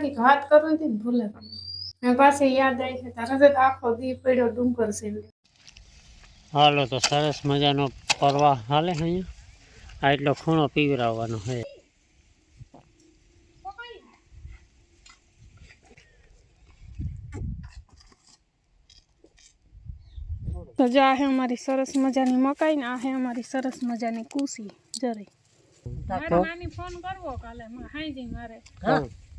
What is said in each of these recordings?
કંઈક વાત કરવી હતી ને ભૂલે. મેં પાછી યાદ આવી છે તરત તો આખો દી પડ્યો ડુંગર છે હાલો તો સરસ મજાનો પરવા હાલે અહીંયા. આ એટલો ખૂણો પીવરાવવાનો છે. તો જો આ હે અમારી સરસ મજાની મકાઈ ને આ હે અમારી સરસ મજાની કુસી. જરી. મારે નાની ફોન કરવો કાલે માં હાઈજી મારે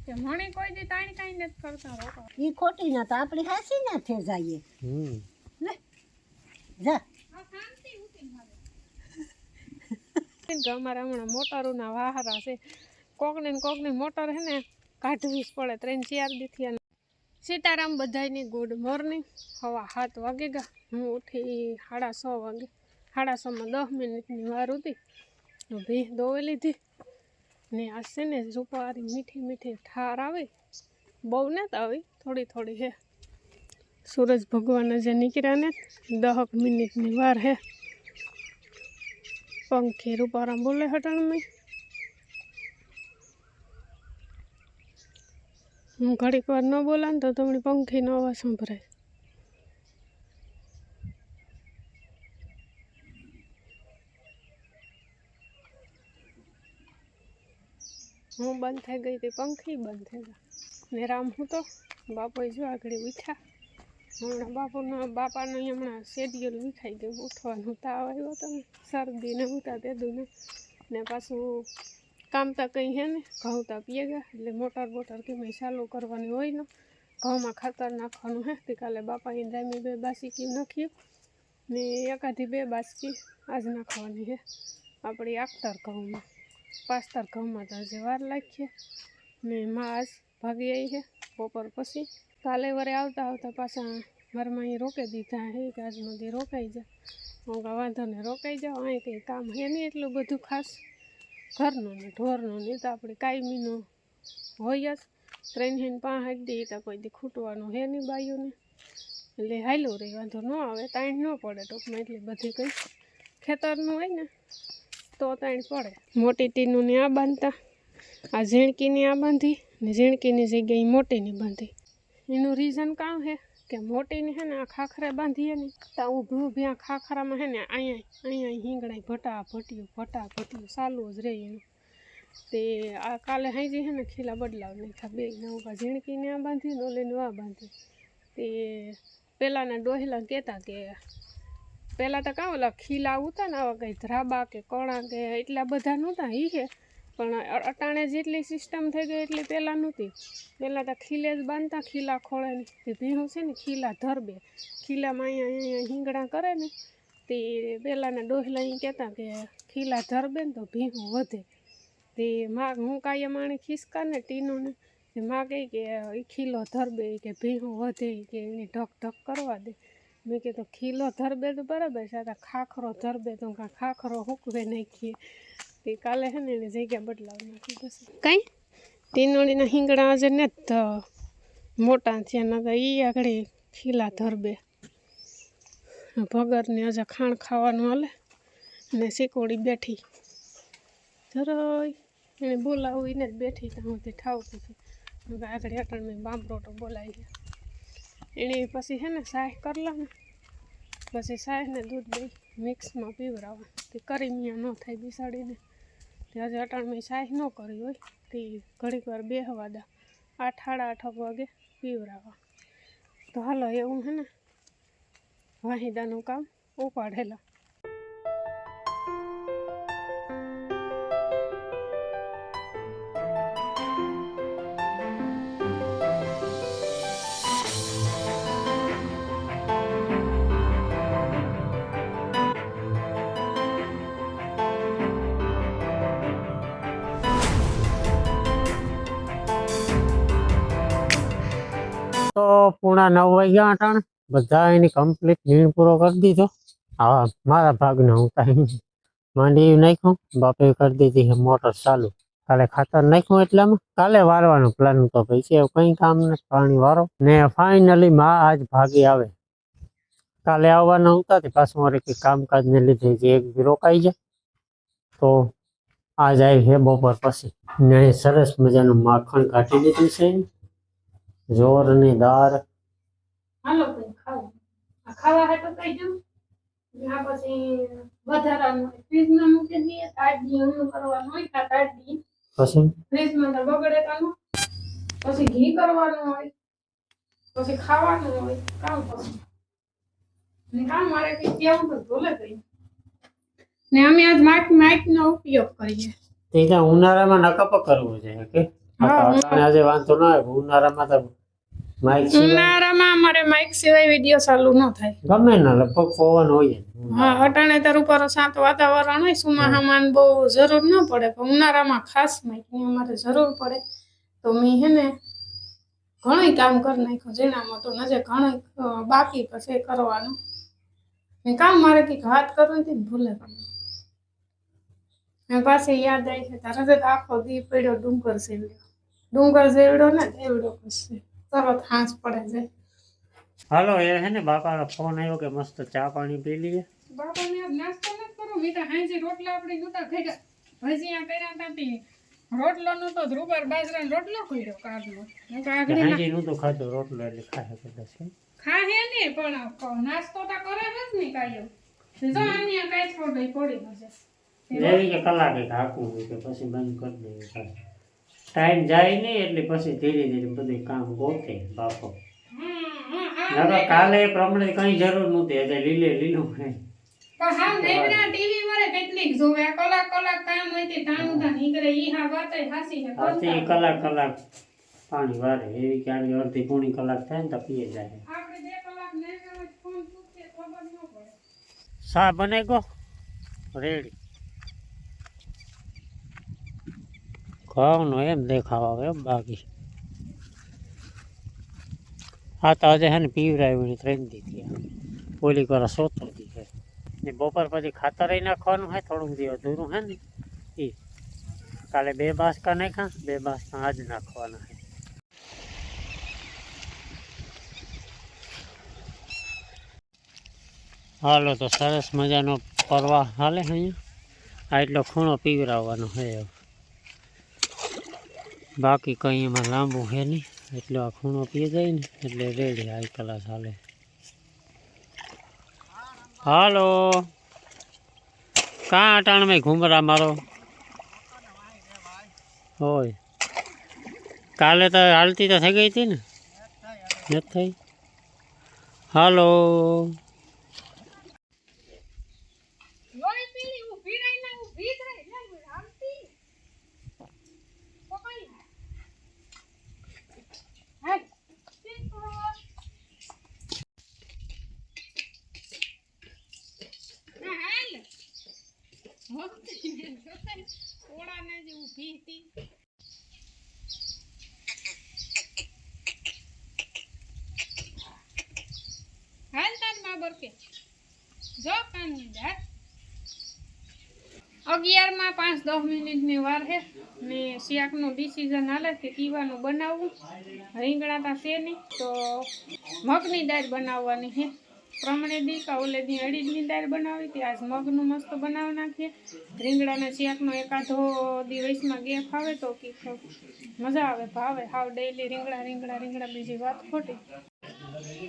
મણી કોઈ દી તાણી કાંઈ નથી કરતા રોકા ઈ ખોટી ના તો આપણી હાસી ના થઈ જઈએ. હમ. જા. અમારે હમણાં મોટરોના વાહરા છે. કોકને ને કોકની મોટર હે ને કાઢવી જ પડે. ત્રણ ચાર દીથી સીતારામ બધાયની ગુડ મોર્નિંગ. હવા સાત વાગે ગયા હું ઉઠી સાડા છ વાગે. સાડા છમાં દસ મિનિટની વાર હતી ભીહ દોઈ લીધી. ને આ છે ને સુપારી મીઠી મીઠી ઠાર આવી. બહુ નથી આવી, થોડી થોડી હે. સૂરજ ભગવાન જે નીકળ્યા ને દહક મિનિટની વાર હે. પંખી રૂપારા બોલે હટણ મેં હું ઘડીક વાર ન બોલા ને તો તમને પંખીનો અવાજ સંભળાય હું બંધ થઈ ગઈ હતી, પંખી બંધ થઈ ગયા. ને રામ હું તો, બાપોએ જો આગળ ઉઠ્યા હમણાં બાપુનો, બાપાનો હમણાં શેડ્યુલ વિખાઈ ગયું, ઉઠવાનું તાવ આવ્યો હતો ને શરદી ને ઉતા તેદું ને ને પાછું કામ તો કંઈ હે ને, ઘઉં તો પીએ ગયા, એટલે મોટર બોટર કે મેં ચાલુ કરવાની હોય ને, ઘઉંમાં ખાતર નાખવાનું હે. તે કાલે બાપાએ દામી બે બાસકી નાખ્યું. ને એકાથી બે બાસકી આજ નાખવાની હે, આપણી આખતર ઘઉંમાં. પાસ્તર ઘઉંમાં તો હજી વાર લાગીએ. ને માં આજ ભાગી આવી છે બપોર પછી. કાલે વરે આવતા આવતા પાછા મારા અહીં રોકી દીધા. હે કે આજનો દી રોકાઈ જાય. હું કહું વાંધો ને રોકાઈ જાઓ. અહીં કંઈ કામ હે નહીં એટલું બધું ખાસ. ઘરનું ને ઢોરનું ને તો આપણે કાયમીનું હોય જ. ત્રણ હેન પાંચ દઈએ તો કોઈ દી ખૂટવાનું હે નહીં બાયુને. એટલે હાલ્યું રહી વાંધો ન આવે. તાણ ન પડે ટૂંકમાં એટલે બધી કંઈ ખેતરનું હોય ને. તો તાણ પડે. મોટી ટીનું ને આ બાંધતા. આ ઝીણકીની આ બાંધી ને ઝીણકીની જગ્યાએ મોટીની બાંધી. એનું રીઝન કામ હે? કે મોટીને હે ને આ ખાખરે બાંધીએ ને, તો ઊભી ઊભી આ ખાખરામાં હે ને અહીંયા અહીંયા હિંગડાય ભટા, ભટ્યું ભટા, ભટ્યું ચાલુ જ રહે એનું. તે આ કાલે હાઈજી હે ને ખીલા બદલાવ નહીં થા બે નવું ઝીણકીને આ બાંધી ને ઓલીને આ બાંધી. તે પહેલાંના ડોહેલા કહેતા કે પહેલાં તો કાં ઓલા ખીલા ઉતા ને આવા કંઈ ધ્રાબા કે કણા કે એટલા બધા નહોતા ઈ છે પણ અટાણે જેટલી સિસ્ટમ થઈ ગઈ એટલી પહેલાં નહોતી. પહેલાં તો ખીલે જ બાંધતા, ખીલા ખોળે ને. તે ભીણું છે ને, ખીલા ધરબે. ખીલામાં અહીંયા અહીંયા હિંગડા કરે ને, તે પહેલાંના ડોહલા અહીં કહેતા કે ખીલા ધરબે ને તો ભીહું વધે. તે માં, હું કાંઈ માણે ખિસકા ને ટીનું ને, તે માં કહે કે ખીલો ધરબે કે ભીહું વધે કે એને ઢક ઢક કરવા દે. મેં કીધું ખીલો ધરબે તો બરાબર છે. આ ખાખરો ધરબે તો કાં ખાખરો હુકવે નાખીએ. તે કાલે છે ને એની જગ્યા બદલાવી નાખી બસ કાંઈ? ટીનોળીના હિંગડા આજે ને જ મોટા છે ને તો એ આગળ ખીલા ધરબે ભગરની આજે ખાણ ખાવાનું હાલે ને શીકોડી બેઠી. જરાય. એને બોલાવું એને જ બેઠી ત્યાં સુધી ઠાવતું હતું. મેં આગળ હેઠળ મેં બાંબરોટો બોલાવી છે. એને પછી છે ને સાહ કરલા ને, પછી સાહ ને દૂધ દહીં મિક્સમાં પીવરાવા તે કરી મિયા ન થાય બિસાડીને. તે હજી અટાણ મેં સાહ ન કરી હોય, તે ઘડીક વાર બેહવા દા, આઠ સાડા આઠ વાગે પીવરાવા તો હાલો એવું છે ને, વાહિદાનું કામ ઉપાડેલા. પૂણા નવ વાગ્યા અટાણ બધા એની કમ્પ્લીટ નીણ પૂરો કરી દીધો. હા મારા ભાગનો હું કાંઈ માંડી નાખ્યું. બાપે કરી દીધી મોટર ચાલુ. કાલે ખાતર નાખ્યું એટલામાં. કાલે વારવાનો પ્લાન હતો ભાઈ છે કંઈ કામ નથી. પાણી વારો. ને ફાઇનલી માં આજ ભાગી આવે. કાલે આવવાના હતા તે પાછું મારે કંઈ કામકાજને લીધે જે એક રોકાઈ જાય. તો આ જાય છે બપોર પછી. ને સરસ મજાનું માખણ કાઢી લીધું છે જોરની દાર હાલો ભાઈ ખાવું આ ખાવા હે તો કઈ દઉં. આ પછી વધારાનું ફ્રીજમાં મૂકી દઈએ તાજી ઊંધું કરવાનું હોય કા તાજી પછી? ફ્રીજમાં તો બગડે કાનું પછી ઘી કરવાનું હોય. પછી ખાવાનું હોય. કામ પછી ને કામ મારે કઈ કેવું તો ભૂલે ગઈ. ને અમે આજ માઇક માઇક નો ઉપયોગ કરીએ. તે ઉનાળામાં નકપ કરવું છે કે? તો હા, આજે વાંધો ના આવે ઉનાળામાં તો માઇક ઉનાળામાં અમારે માઇક સિવાય વિડિયો ચાલુ ન થાય. ગમે ના લગભગ પવન હોય હા અટાણે તાર ઉપર શાંત વાતાવરણ હોય સુમાહામાં બહુ જરૂર ન પડે. પણ ઉનાળામાં ખાસ માઇકની અમારે જરૂર પડે. તો મેં હે ને ઘણું કામ કરી નાખ્યું જેનામાં તો નજે ઘણું બાકી પછી કરવાનું. મેં કામ મારે કંઈક હાથ કરવું હતી ભૂલે ને પાછી યાદ આવી છે તારે આખો દી પડ્યો ડુંગર સેવડ્યો ડુંગર સેવડ્યો ને એવડો પછી. તરત હાંસ પડે છે. હાલો એ હે ને બાપાનો ફોન આવ્યો કે મસ્ત ચા પાણી પી લઈએ. બાપાને આજ નાસ્તો ન કરો મીઠા હાંજે રોટલા આપણે નહોતા ખાધા ભજીયા કર્યા હતા તે. રોટલો નહોતો ધ્રુબર બાજરાનો રોટલો કર્યો કાઢલો તો ના- હાજી નું તો ખાધો રોટલો એટલે ખાહે કદાચ ખાહે ને પણ નાસ્તો તો કરે જ ને કાયો જો અન્ય કાંઈ છોડી પડી હશે એવી કે કલાકે હાકવું કે પછી બંધ કરી દેવું. ટાઈમ જાય નહીં એટલે પછી ધીરે ધીરે બધું કામ ગોતે બાપો. નકર કાલે પ્રમાણે કઈ જરૂર નહોતી એટલે લીલે લીલું હે પણ હા નેવડા ટીવી વરે કેટલીક જોવે કલાક કલાક કામ હોય તે ટાણું તા નીકળે ઈ હા વાતે હાસી છે આથી કલાક કલાક પાણી વારે એવી કે અડધી પૂણી કલાક થાય ને તો પીએ જાય. આપણે બે કલાક નેવડા ફોન પૂછે ખબર ન પડે. સા બને ગો રેડી ખાવાનું એમ દેખાવા આવે એમ બાકી. આ તો આજે હે ને પીવરાવી ત્રણ દીધી ઓલી કરા સોતર દીધી ને બપોર પછી ખાતર નાખવાનું હે, થોડુંક દિવસ અધૂરું હે ને એ કાલે બે બાસકા નાખ્યા, બે બાસકા આજ નાખવાના હે. હાલો તો સરસ મજાનો પરવા હાલે અહીંયા. આ એટલો ખૂણો પીવરાવવાનો હે હવે. બાકી કંઈ એમાં લાંબુ છે નહીં. એટલે આ ખૂણો પી જાય ને, એટલે રેડી હાઈ કલાસ હાલે. હાલો. કાં અટાણમાં ઘૂમરા મારો? હોય કાલે તો હાલતી તો થઈ ગઈ હતી ને? નથી થઈ? હાલો લોહી પીળી ઊભી રહીને ઊભી જ રહી લે આમતી પકડી હાલ ઠીક કરો હા હાલ હતી હાલ તાર બાબર કે જો કાનની અગિયારમાં પાંચ દસ મિનિટની વાર છે ને શિયાકનું ડિસિઝન હાલે કે પીવાનું બનાવવું. રીંગણા તા છે નહીં, તો મગની દાળ બનાવવાની છે. પ્રમાણે દી કા ઓલે દી અડીની દાળ બનાવી હતી. આજ મગનું મસ્ત બનાવી નાખીએ. રીંગણાના શાકનો એકાદો દિવસમાં ગેપ આવે તો કે મજા આવે ભાવે. હાવ ડેઈલી રીંગણા રીંગણા રીંગણા બીજી વાત ખોટી.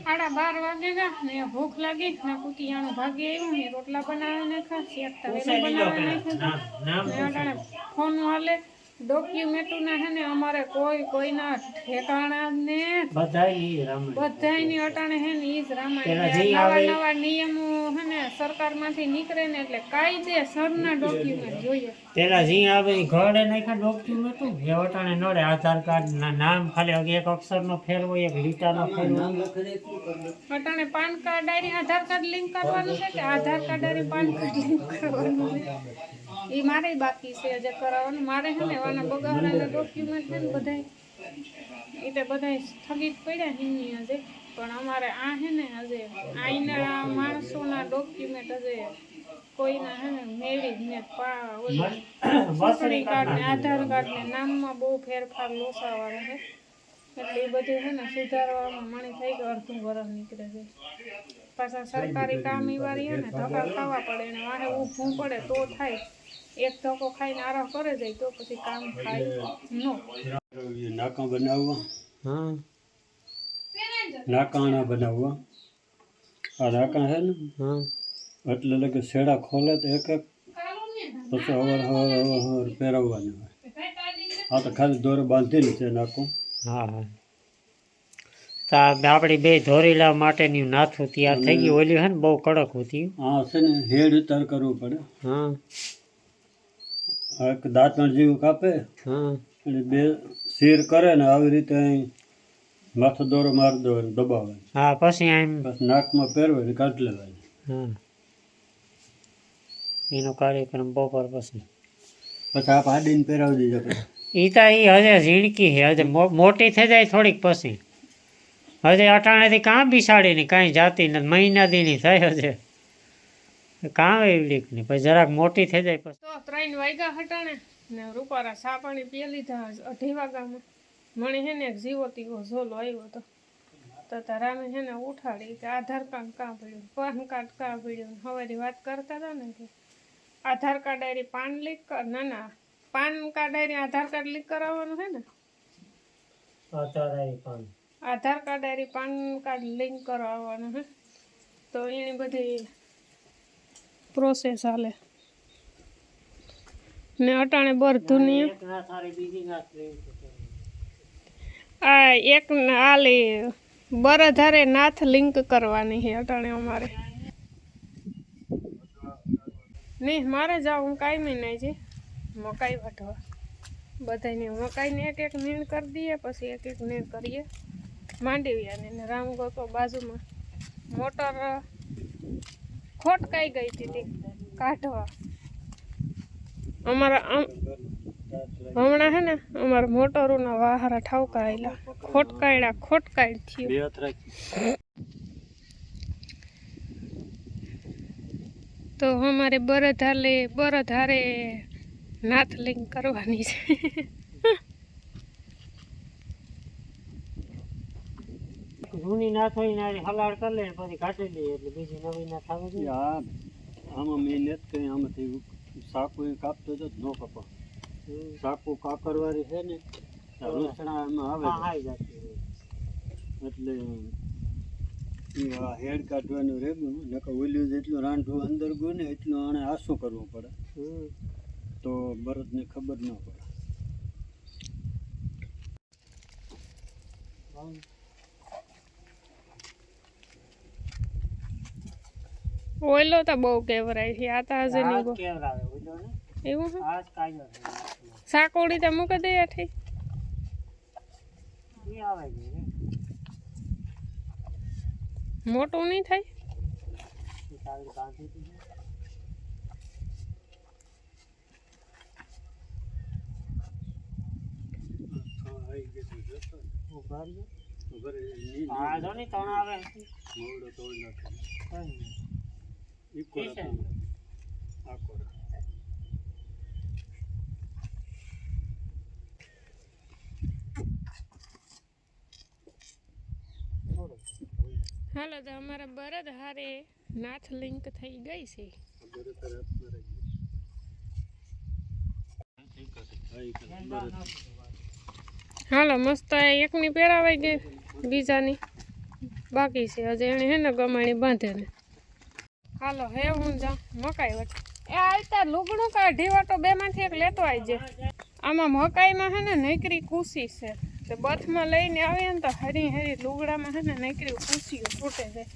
સાડા બાર વાગે ગા ને ભૂખ લાગી. ને કુટિયાણું ભાગી આવ્યું ને રોટલા બનાવી નાખ્યા શેક તો બનાવી નાખ્યું. ફોન હાલે. ડોક્યુમેન્ટના હે ને અમારે કોઈ કોઈના ઠેકાણા ને બધા બધાયની અટાણે હે ને ઈ જ રામાયણ નવા નવા નિયમો હે ને સરકારમાંથી નીકળે ને એટલે કાયદેસરના ડોક્યુમેન્ટ જોઈએ. તેના જી આવે ઈ ઘરડે નાખ્યા ડોક્યુમેન્ટ એ વટાણે નડે આધાર કાર્ડ ના નામ ખાલી એક અક્ષર નો ફેરવો એક લીટાનો ફેરવો અટાણે પાન કાર્ડ આરી આધાર કાર્ડ લિંક કરવાનું છે કે આધાર કાર્ડ આરી પાન કાર્ડ લિંક કરવાનું છે? એ મારે બાકી છે જે કરાવવાનું. મારે છે ને આના બગાવવાના ડોક્યુમેન્ટ છે ને બધાય. એ તો બધાય સ્થગિત પડ્યા હિમની હજે. પણ અમારે આ છે ને હજે આઈના માણસોના ડોક્યુમેન્ટ હજે કોઈના હે ને મેળવી જ ને ચૂંટણી કાર્ડ ને આધાર કાર્ડ ને નામમાં બહુ ફેરફાર લોસાવાળો છે એટલે એ બધું છે ને સુધારવામાં મણી થઈ ગયું અડધું વરસ નીકળે છે. પાછા સરકારી કામ ઈ વારી હે ને ધક્કા ખાવા પડે ને વાહે ઊભું પડે તો થાય. એક ધોકો ખાઈને આરામ કરે જાય તો પછી કામ થાય નો. નાકા બનાવવા. હા. નાકાણા બનાવવા. આ નાકા છે ને? હા. એટલે લગે શેડા ખોલે તો એક એક પછી હવાર હવાર હવાર હવાર પહેરવવાનું હોય. આ તો ખાલી દોરે બાંધેલી છે નાકું. હા હા. તો આપણી બે ધોરીલા માટેની નાથું તૈયાર થઈ ગયું. ઓલી હે ને બહુ કડક હતી. હા છે ને હેડ ઉતાર કરવું પડે. હા. એક દાંતણ જેવું કાપે હા. અને બે શીર કરે ને આવી રીતે અહીં માથો દોરો મારી દો દબાવે. હા પછી એમ બસ નાકમાં પહેરવે ને કાઢ લેવાય. હા. એનો કાર્યક્રમ બપોર પછી. પછી આપ આડીને પહેરાવી દેજો પછી. એ તો એ હજે ઝીણકી છે હજે મોટી થઈ જાય થોડીક પછી. હજે અટાણેથી કાં બિસાડીની કાંઈ જાતી નથી મહિના દીની થાય હજે. કાં લીક નહીં પછી જરાક મોટી થઈ જાય પછી. તો ત્રણ વાગ્યા હટાણે ને રૂપારા સા પાણી પી લીધા અઢી વાગ્યામાં. મણી હે ને એક જીવો તીવો ઝોલો આવ્યો હતો તો તારાને છે ને ઉઠાડી કે આધાર કાર્ડ કાં પડ્યું પાન કાર્ડ કાં પડ્યું હવારી વાત કરતા હતા ને કે આધાર કાર્ડ આરી પાન લીક કર ના ના પાન કાર્ડ આરી આધાર કાર્ડ લીક કરાવવાનું છે ને? આધાર કાર્ડ આરી પાન કાર્ડ લિંક કરાવવાનું હે. તો એની બધી પ્રોસેસ હાલે. ને અટાણે બરધુની આ એક ન- આલી બરધારે નાથ લિંક કરવાની છે અટાણે અમારે. નહીં મારે જાવ હું કાંઈ નહીં છે મકાઈ વાઢવા. બધાને મકાઈને એક એક નીણ કરી દઈએ પછી એક એક નીણ કરીએ. માંડવીયાને ને રામગોતો બાજુમાં. મોટર ખોટકાઈ ગઈ હતી તે કાઢવા. અમારા આમ- હમણાં હે ને અમારા મોટરોના વાહારા ઠાવકાયેલા ખોટકાયડા ખોટકાય થયું. તો અમારે બરદ હાલે બરદ હારે નાથ લિંગ કરવાની છે. જૂની ના થઈ ને હલાડ કરી લે પછી કાઢી લઈએ એટલે બીજી નવી ના આવે છે આ આમાં મેં કઈ આમાંથી. સાકુ એ કાપતો હતો નો કપા સાકુ કાકરવાળી છે ને આ એમાં આવે હા એટલે હેડ કાઢવાનું રેગું નકર ઓલ્યું જેટલું રાંધવું અંદર ગયું ને એટલું આણે આસું કરવું પડે. તો બરદને ખબર ન પડે. ઓઈલો તો બહુ કેવરાય છે આ તો હજે આ નહીં જ બહુ કેવડાવે, બુજો ને? એવું છે આ જ કાયદો છે. સાકોડી તો મૂકી દે ઠીક ઈ આવે છે ને. મોટું નહીં થાય ઈ તાળી બાંધી દીધી. હા, આવી ગયું તો જતો ને. ઊભા રહ્યો. ખબર એ ની- આ જો ને ત્રણ આવે મોવડો તોડી નાખે હાલો તો અમારા બરદ હારે નાથ લિંક થઈ ગઈ છે. હાલો મસ્ત આ એકની પહેરાવાઈ ગઈ બીજાની. બાકી છે હજી એને હે ને ગમાણી બાંધે ને. હાલો, હે, હું જા મકાઈ વટ એ આવતા લુગડું કાઢી વાટો બે માંથી એક લેતો આવજે આમાં મકાઈમાં હે ને નૈકરી કુસી છે. તે બથમાં લઈને આવીએ ને તો હરી હરી લુગડામાં હે ને નૈકરી કુસીઓ તૂટે છે.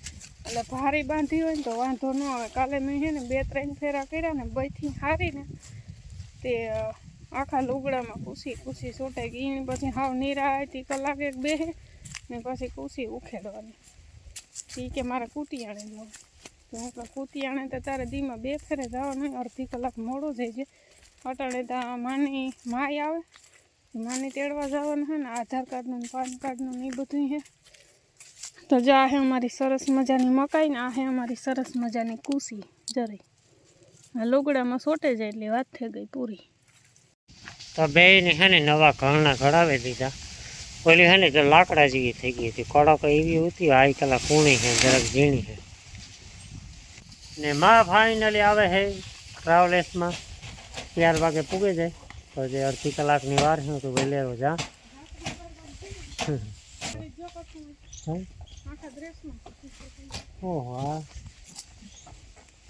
એટલે ભારી બાંધી હોય ને તો વાંધો ન આવે. કાલે મેં હે ને બે ત્રણ ફેરા કર્યા ને બઈથી હારીને તે આખા લુગડામાં કુસી કુસી છૂટે. ગઈ એની પછી હાવ નિરાયતી કલાક એક બે ને પછી કુસી ઉખેડવાની. ઠીક કે મારે કૂટિયાણે જવું કહું કૂટિયાણે તો તારે દીમાં બે ફેરે જવાનું અડધી કલાક મોડું થઈ જાય. અટાણે તો માની માય આવે માની તેડવા જવાનું છે ને આધાર કાર્ડનું પાન કાર્ડનું એ બધું છે તો જો આ હે અમારી સરસ મજાની મકાઈ ને આ હે અમારી સરસ મજાની કુસી, જરી. લુગડામાં સોટે જાય એટલે વાત થઈ ગઈ પૂરી. તો બે ને હે ને નવા ઘરના ઘડાવી દીધા. ઓલી હે ને લાકડા જેવી થઈ ગઈ હતી, કડક એવી હતી, આ કલાક કૂણી છે જરાક ઝીણી છે ને માં ફાઇનલી આવે છે ટ્રાવેલ્સમાં ચાર વાગે પૂગે જાય. તો જે અડધી કલાકની વાર છે તો વહેલેરો જા. ઓહો,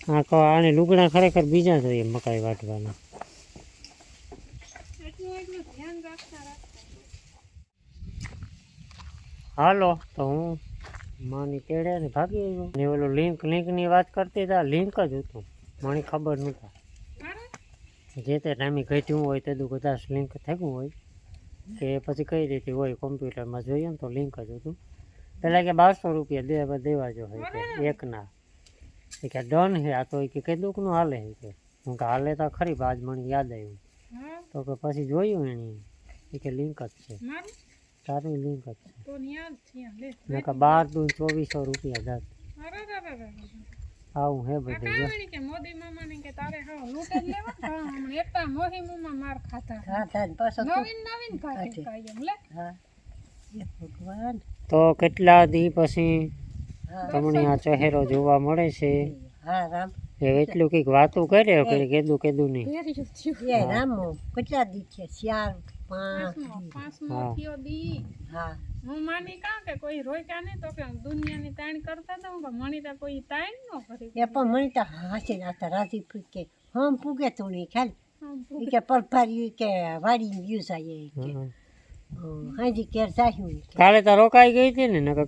આ. કહો આને લુગડા ખરેખર બીજા જોઈએ મકાઈ વાટવાના. હાલો, તો હું માની તેડે ને ભાગી ગયો ને ઓલો લિંક લિંકની વાત કરતી હતા લિંક જ હતું. મને ખબર નહોતા. જે તે ટાઈમે ઘટ્યું હોય તે કદાચ લિંક થયું હોય. કે પછી કઈ રીતે હોય કોમ્પ્યુટરમાં જોઈએ ને તો લિંક જ હતું. પહેલાં કે બારસો રૂપિયા દેવા દેવા જો હોય કે એકના. એ કે ડન હે આ તો કે કઈ દુઃખનું હાલે હે કે. હું કે હાલે તો ખરી આજ મને યાદ આવ્યું. તો કે પછી જોયું એની એ કે લિંક જ છે. તારી લિંક જ છે તો યાદ છે લે મેં કે બાર દૂન ચોવીસો રૂપિયા જાત આવું હે બધું કે મોદી મામા ને કે તારે હા લૂંટ જ લેવા? હા હમણાં એકતા મોહી મુમાં માર ખાતા. હા તાન પાછો નવીન નવીન કાઢી કાયમ લે. હા. ભગવાન. તો કેટલા દી પછી તમને આ ચહેરો જોવા મળે છે? હા રામ. એટલું કંઈક વાતું કરે કે કીધું કીધું નહીં? રામ કેટલા દી છે પાંચ પાંચમો પાંચમો. થયો દી. હા. હું માની કા કે કોઈ રોક્યા નહીં તો કે દુનિયાની તાણ કરતા તો હું કે મણી કોઈ તાણ ન કરી એ પણ મને તો હાસી રાજી ફૂકે હમ પૂગે તો નહીં ખ્યાલ? આમ કે વાડી વ્યૂ જાય કે. હમ. હાજી કેર જાહ્યું કાલે તો રોકાઈ ગઈ હતી ને નકર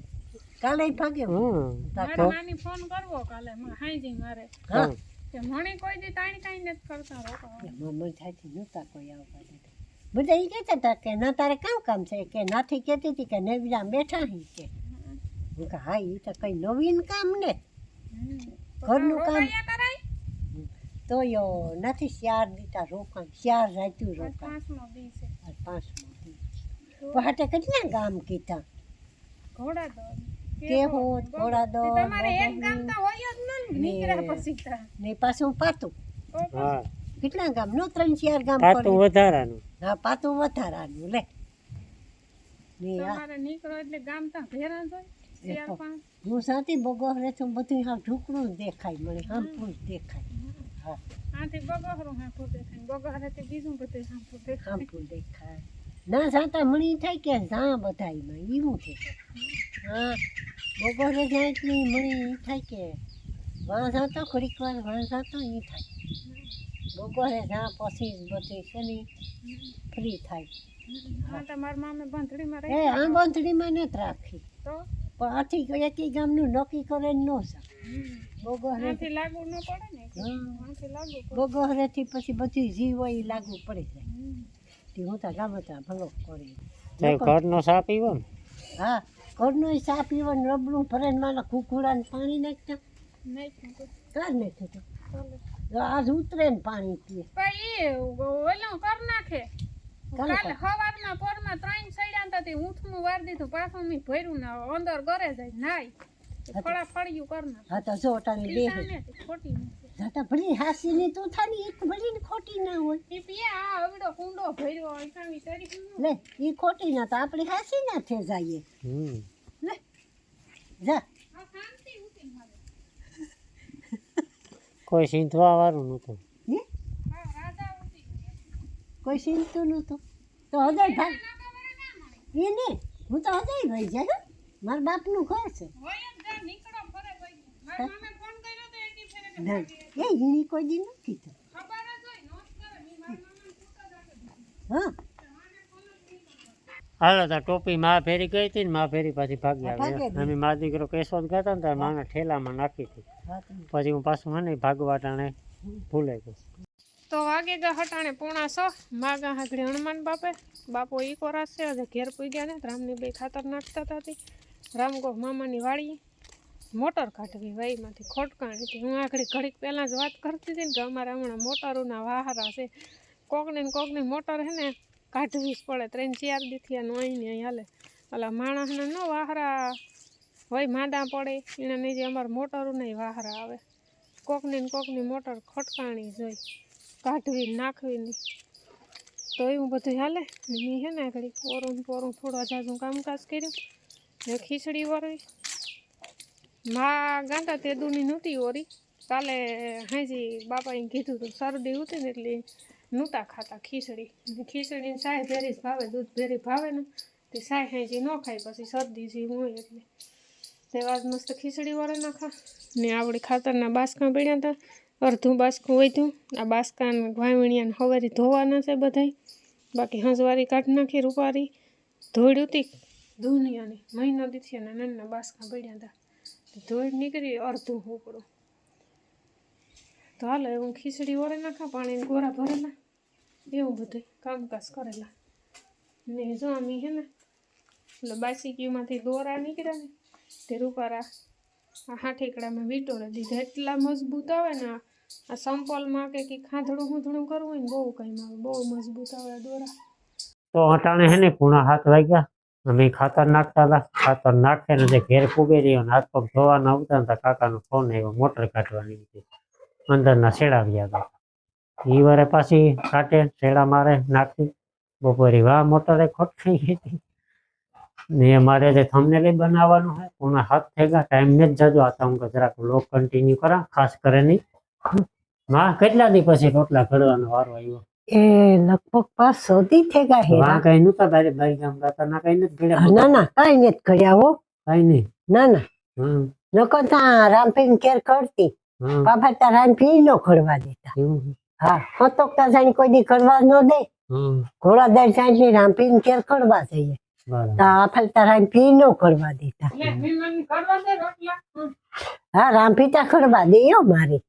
કાલે ભાગ્યો હું? તારે તો? નાની ફોન કરવો કાલે માં મારે. હા. કે મણી કોઈ દી તાણી કાઈ નથી કરતા રોકાવા. મમ્મી થાતી નતા કોઈ આવતા બધા એ કહેતા હતા કે ના તારે કામ કામ છે? કે નાથી કહેતી હતી કે નવીરા બેઠા હી કે. હું કે હા એ તો કંઈ નવીન કામ ને. ઘરનું કામ. કરાય? તો યો નથી ચાર દીતા રોકાણ. ચાર રાત્યું રોકાણ. પાંચમો પહાટે કેટલા ગામ કીધા? ઘોડા દોડ. ઘોડા ઘોડાદોડ, તમારે એક ગામ તો હોય જ ને નીકળ્યા પછી ને પાછું પાતું. હા. કેટલા ગામ? નો ત્રણ ચાર ગામ પાતું પડી. વધારાનું. હા પાતું વધારાનું લે. તમારે નીકળો એટલે ગામ તો ભેરા ચાર હું સાથી બગોરે છું બધું હા ઢુકડું દેખાય મને જ દેખાય. હા. આથી બગોહરું દેખાય બગોહરેથી બીજું બધું હાંફું દેખાય. ના સાતા મણી થાય કે જા બધાયમાં એવું છે. હા બપોરે જાય એટલે મણી ઈ થાય કે વાં જાતો ખોડીક વાર વાં જાતો એ થાય. બપોરે જા પછી જ બધી છે ને ફ્રી થાય. હા તમારા મામે બંધડીમાં એ આ બંધડીમાં નથી રાખી. તો? પણ આથી એકી ગામનું નક્કી કરે ન જાય લાગુ ન પડે ને? એટલે. હા. આથી લાગુ પડે. બગોરેથી પછી બધી જીવ હોય એ લાગુ પડી જાય. તે હું તો ગામ હતા ભલો કરી. ઘરનો સાપ પીવો ને? હા ઘરનું ચા ને રબડું ભરે મારા કુકુડાને પાણી નાખતા. નાખ્યું હતું. તો? આજ ઉતરે ને પાણી પીએ. પણ એ ઓલું કર નાખે. કાલે સવારના પોરમાં ત્રણ સડ્યા હતા તે ઊંઠનું વાર દીધું પાછું મેં ભર્યું ના અંદર ઘરે જાય નાઈ ફળા ફળિયું કર નાખે. હા તો જો અટાણે બે ને ખોટી નથી જાતા ભરી હાસી ની તું થાની એક ભરીને ખોટી ના હોય. એ પીએ આ અવડો કુંડો ભર્યો હોય કાંઈ કરી લે એ ખોટી ના તો આપણી હાસી ના થઈ જઈએ. હમ. લે જા આ શાંતિ ઉતી મારે કોઈ સીંધવા વાળું નહોતું. હે? હા રાજા ઉતી કોઈ ચિંતું નહોતું. તો હજાર ભાઈ એ નહીં હું તો હજાર ભાઈ જાય હો. મારા બાપનું ઘર છે. હોય જ જા નીકળો ફરે ભાઈ મારા મામે ફોન કર્યો તો એકી ફેરે કે ના. ભાગી. એ એની કોઈ દી નથી કીધું ખબર જ હોય નોંધ કરે મેં મારા મામાને ફોટા રાખી દીધા. હા. હાલો તો ટોપી માં ફેરી ગઈ હતી ને માં ફેરી પાછી ભાગી આવી અમે મા દીકરો કેશોદ ગયા હતા ને ત્યારે માને ઠેલામાં નાખી હતી. પછી હું પાછું મને ભાગવા ટાણે ભૂલાઈ ગયું. તો વાગે ગા હટાણે પોણા સો. માગા હાગડી હનુમાન બાપે. બાપો ઈ કોરાસ છે હજે ઘેર પૂગ્યા ને. રામની બે ખાતર નાખતા હતા રામ ગો મામાની વાડી મોટર કાઢવી વાઈમાંથી ખોટકાણી હતી. હું આગળ ઘડીક પહેલાં જ વાત કરતી હતી ને કે અમારે હમણાં મોટરોના વાહરા છે. કોકને કોકની મોટર હે ને કાઢવી જ પડે. ત્રણ, ચાર દીથી આ અહીં ને હાલે. ઓલા માણસને ન વાહરા હોય, માંદા પડે. એને નહીં જે અમારે મોટરું નહીં વાહરા આવે. કોકની ને કોકની મોટર ખોટકાણી જોઈ કાઢવી નાખવી નહીં તો એવું બધું હાલે. મેં હે ને ઘડી પોરું પોરું થોડું જાજું કામકાજ કર્યું. ને ખીચડી વરવી. મા ગાંડા તેદુની નહોતી ઓરી કાલે હાજી બાપાએ કીધું હતું, શરદી હતી ને એટલે નહોતા ખાતા ખીચડી. ખીચડીને સાય ભેરી જ ભાવે, દૂધ ભેરી ભાવે ને, તે સાય હાંજી ન ખાય પછી શરદી જેવું હોય એટલે. તે વાત મસ્ત ખીચડી વાળે નાખા ને આપણે ખાતરના બાસકા પડ્યા હતા અડધું બાસકું વધ્યું. આ બાસકાને વાવણીયાને હવારી ધોવાના છે બધાય. બાકી હંસવારી કાઢી નાખી રૂપારી. ધોળ્યું હતી ધૂનિયાની મહિનો દીથી અને નાના બાસકા પડ્યા હતા ધોઈ નીકળી અડધું હોકડું તો હાલો હું ખીચડી વળે નાખા પાણીને ગોરા ભરેલા. એવું બધું કામકાજ કરેલા. ને જો અમે હે ને એટલે બાસીકીમાંથી દોરા નીકળ્યા ને, તે રૂપારા આ હાઠેકડામાં વીંટોળે દીધા. એટલા મજબૂત આવે ને આ સંપોલમાં કે કે ખાંધડું ખૂંધડું કરવું હોય ને બહુ કંઈ આવે બહુ મજબૂત આવે દોરા. તો અટાણે હે ને પૂણા હાથ વાગ્યા. અમે ખાતર નાખતા હતા. ખાતર નાખે ને જે ઘેર ને હાથ પગ ધોવાના આવતા હતા કાકાનો ફોન આવ્યો, મોટર કાઢવાની અંદરના શેડા ગયા હતા. એ વારે પાછી કાટે શેડા મારે નાખી. બપોરે વાહ મોટરે ખોટ થઈ ગઈ હતી ને મારે જે થંબનેલ બનાવવાનું છે પૂણા હાથ થઈ ગયા ટાઈમ ને જ જજો. આ હું જરાક લોક કન્ટિન્યુ કરા ખાસ કરે નહીં. માં કેટલા દી પછી રોટલા ઘડવાનો વારો આવ્યો? એ લગભગ પાંચ સો દી થઈ ગયા હે. હેરા કઈ નતા બારે બારી ગામ ગાતા ના કઈ નથી ઘડ્યા ના ના કઈ નથી ઘડ્યા હો. કઈ નહીં. ના ના. નકો તા રામપીન કેર કરતી. બાબા તા ત્યાં રામપી નો ખડવા દેતા. હા. તો જાણી કોઈ દી ખડવા ન દે. હમ. ઘોડા દર જાણી રામપીન કેર કરવા જઈએ. આફલ તારા પી નો કરવા દેતા. હા રામપીતા કરવા દે રામપી મારી.